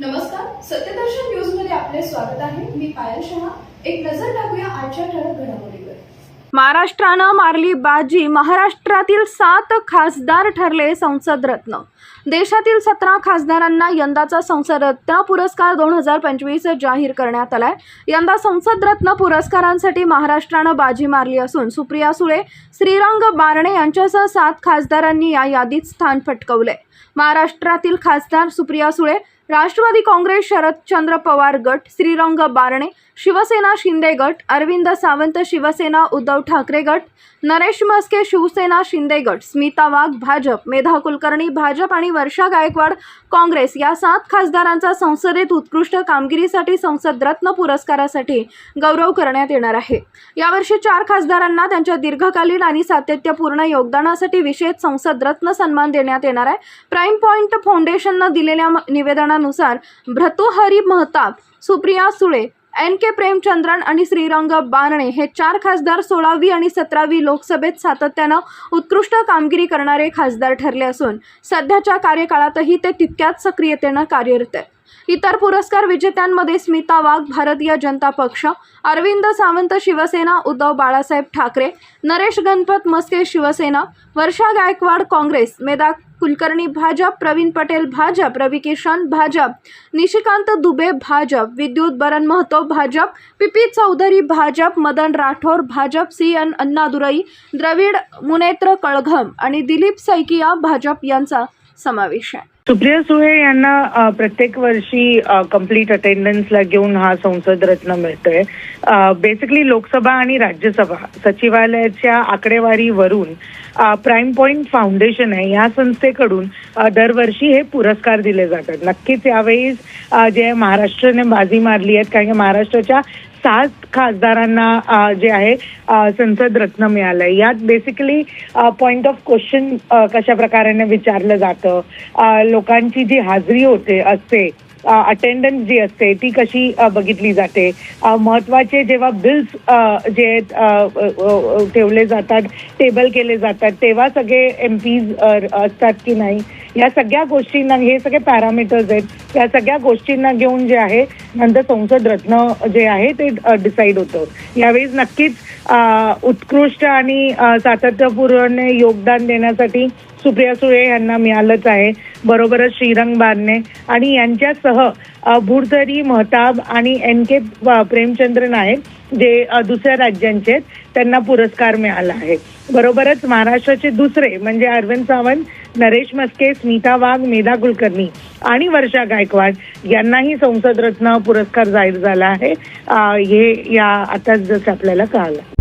नमस्कार सत्यदर्शन न्यूजमध्ये आपले स्वागत आहे. मी पायल शहा. एक नजर टाकूया आजच्या ठळक घडामोडीवर. महाराष्ट्रानं मारली बाजी. महाराष्ट्रातील सात खासदार ठरले संसद रत्न. देशातील सतरा खासदारांना यंदाचा संसद रत्न पुरस्कार दोन हजार पंचवीस जाहीर करण्यात आलाय. यंदा संसद रत्न पुरस्कारांसाठी महाराष्ट्रानं बाजी मारली असून सुप्रिया सुळे श्रीरंग बारणे यांच्यासह सात खासदारांनी या यादीत स्थान पटकवले महाराष्ट्रातील खासदार सुप्रिया सुळे राष्ट्रवादी काँग्रेस शरदचंद्र पवार गट श्रीरंग बारणे शिवसेना शिंदे गट अरविंद सावंत शिवसेना उद्धव ठाकरे गट नरेश मस्के शिवसेना शिंदे गट स्मिता वाघ भाजप मेधा कुलकर्णी भाजप आणि वर्षा गायकवाड काँग्रेस या सात खासदारांचा संसदेत उत्कृष्ट कामगिरीसाठी संसद रत्न पुरस्कारासाठी गौरव करण्यात येणार आहे. यावर्षी चार खासदारांना त्यांच्या दीर्घकालीन आणि सातत्यपूर्ण योगदानासाठी विशेष संसद रत्न सन्मान देण्यात येणार आहे. प्राईम पॉईंट फाउंडेशननं दिलेल्या निवेदनात निवेदनानुसार भ्रतुहरी महताब सुप्रिया सुळे एन के प्रेमचंद्रन आणि श्रीरंग बारणे हे चार खासदार सोळावी आणि सतरावी लोकसभेत सातत्यानं उत्कृष्ट कामगिरी करणारे खासदार ठरले असून सध्याच्या कार्यकाळातही ते तितक्याच सक्रियतेनं कार्यरत आहे इतर पुरस्कार विजेत्यांमध्ये स्मिता वाघ भारतीय जनता पक्ष अरविंद सावंत शिवसेना उद्धव बाळासाहेब ठाकरे नरेश गणपत मस्के शिवसेना वर्षा गायकवाड काँग्रेस मेधा कुलकर्णी भाजप प्रवीण पटेल भाजप रवी किशन भाजप निशिकांत दुबे भाजप विद्युत Baran Mahato Bhajap P P Chaudhary Bhajap Madan Rathore Bhajap C N Annadurai Dravida Munnetra Kazhagam आणि दिलीप सैकिया भाजप यांचा समावेश आहे. सुप्रिया सुळे यांना प्रत्येक वर्षी कंप्लीट अटेंडन्सला घेऊन हा संसद रत्न मिळतोय. बेसिकली लोकसभा आणि राज्यसभा सचिवालयाच्या आकडेवारीवरून प्राईम पॉईंट फाउंडेशन आहे. या संस्थेकडून दरवर्षी हे पुरस्कार दिले जातात. नक्कीच यावेळी जे महाराष्ट्राने बाजी मारली आहेत कारण की महाराष्ट्राच्या सात खासदारांना जे आहे संसद रत्न मिळालंय. यात बेसिकली पॉइंट ऑफ क्वेश्चन कशा प्रकारे विचारलं जातं? लोकांची जी हाजरी होते असते अटेंडन्स जी असते ती कशी बघितली जाते. महत्त्वाचे जेव्हा बिल्स जे ठेवले जातात टेबल केले जातात तेव्हा सगळे एम पीज असतात की नाही? या सगळ्या गोष्टींना हे सगळे पॅरामीटर्स आहेत या सगळ्या गोष्टींना घेऊन जे आहे नंतर संसद रत्न जे आहे ते डिसाईड होतं. यावेळी नक्कीच उत्कृष्ट आणि सातत्यपूर्ण योगदान देण्यासाठी सुप्रिया सुळे यांना मिळालंच आहे. बरोबरच श्रीरंग बारणे आणि यांच्यासह अ, भुरधरी महताब आणि एन के प्रेमचंद्र नायक जे दुसऱ्या राज्यांचे आहेत त्यांना पुरस्कार मिळाला आहे. बरोबरच महाराष्ट्राचे दुसरे म्हणजे अरविंद सावंत नरेश मस्के स्मिता वाघ मेधा कुलकर्णी आणि वर्षा गायकवाड यांनाही संसद रत्न पुरस्कार जाहीर झाला आहे. हे या आताच जसं आपल्याला कळालं.